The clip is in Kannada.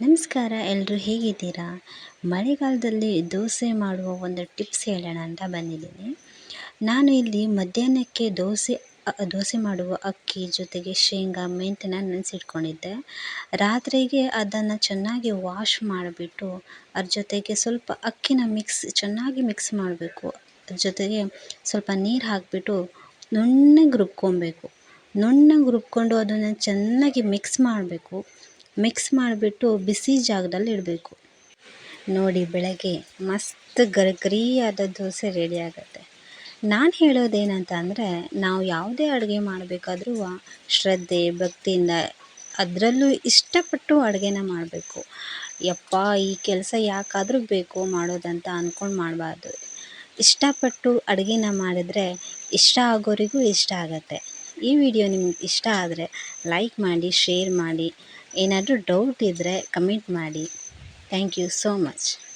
ನಮಸ್ಕಾರ ಎಲ್ಲರೂ ಹೇಗಿದ್ದೀರಾ? ಮಳೆಗಾಲದಲ್ಲಿ ದೋಸೆ ಮಾಡುವ ಒಂದು ಟಿಪ್ಸ್ ಹೇಳೋಣ ಅಂತ ಬಂದಿದ್ದೀನಿ. ನಾನು ಇಲ್ಲಿ ಮಧ್ಯಾಹ್ನಕ್ಕೆ ದೋಸೆ ದೋಸೆ ಮಾಡುವ ಅಕ್ಕಿ ಜೊತೆಗೆ ಶೇಂಗಾ, ಮೆಂತ್ಯನ ನೆನೆಸಿಟ್ಕೊಂಡಿದ್ದೆ. ರಾತ್ರಿಗೆ ಅದನ್ನು ಚೆನ್ನಾಗಿ ವಾಶ್ ಮಾಡಿಬಿಟ್ಟು, ಅದ್ರ ಜೊತೆಗೆ ಸ್ವಲ್ಪ ಅಕ್ಕಿನ ಮಿಕ್ಸ್ ಚೆನ್ನಾಗಿ ಮಿಕ್ಸ್ ಮಾಡಬೇಕು. ಅದ್ರ ಜೊತೆಗೆ ಸ್ವಲ್ಪ ನೀರು ಹಾಕಿಬಿಟ್ಟು ನುಣ್ಣಗೆ ರುಬ್ಕೊಬೇಕು. ನುಣ್ಣಗೆ ರುಬ್ಕೊಂಡು ಅದನ್ನು ಚೆನ್ನಾಗಿ ಮಿಕ್ಸ್ ಮಾಡಬೇಕು. ಮಿಕ್ಸ್ ಮಾಡಿಬಿಟ್ಟು ಬಿಸಿ ಜಾಗದಲ್ಲಿ ಇಡಬೇಕು. ನೋಡಿ ಬೆಳಗ್ಗೆ ಮಸ್ತ್ ಗರಿಗರಿಯಾದ ದೋಸೆ ರೆಡಿ ಆಗುತ್ತೆ. ನಾನು ಹೇಳೋದೇನಂತ ಅಂದರೆ, ನಾವು ಯಾವುದೇ ಅಡುಗೆ ಮಾಡಬೇಕಾದ್ರೂ ಶ್ರದ್ಧೆ, ಭಕ್ತಿಯಿಂದ ಅದರಲ್ಲೂ ಇಷ್ಟಪಟ್ಟು ಅಡುಗೆನ ಮಾಡಬೇಕು. ಯಪ್ಪ, ಈ ಕೆಲಸ ಯಾಕಾದರೂ ಬೇಕು ಮಾಡೋದಂತ ಅಂದ್ಕೊಂಡು ಮಾಡಬಾರ್ದು. ಇಷ್ಟಪಟ್ಟು ಅಡುಗೆನ ಮಾಡಿದರೆ ಇಷ್ಟ ಆಗೋರಿಗೂ ಇಷ್ಟ ಆಗುತ್ತೆ. ಈ ವಿಡಿಯೋ ನಿಮ್ಗೆ ಇಷ್ಟ ಆದರೆ ಲೈಕ್ ಮಾಡಿ ಶೇರ್ ಮಾಡಿ, ಏನಾದರೂ ಡೌಟ್ ಇದ್ದರೆ ಕಮೆಂಟ್ ಮಾಡಿ. Thank you so much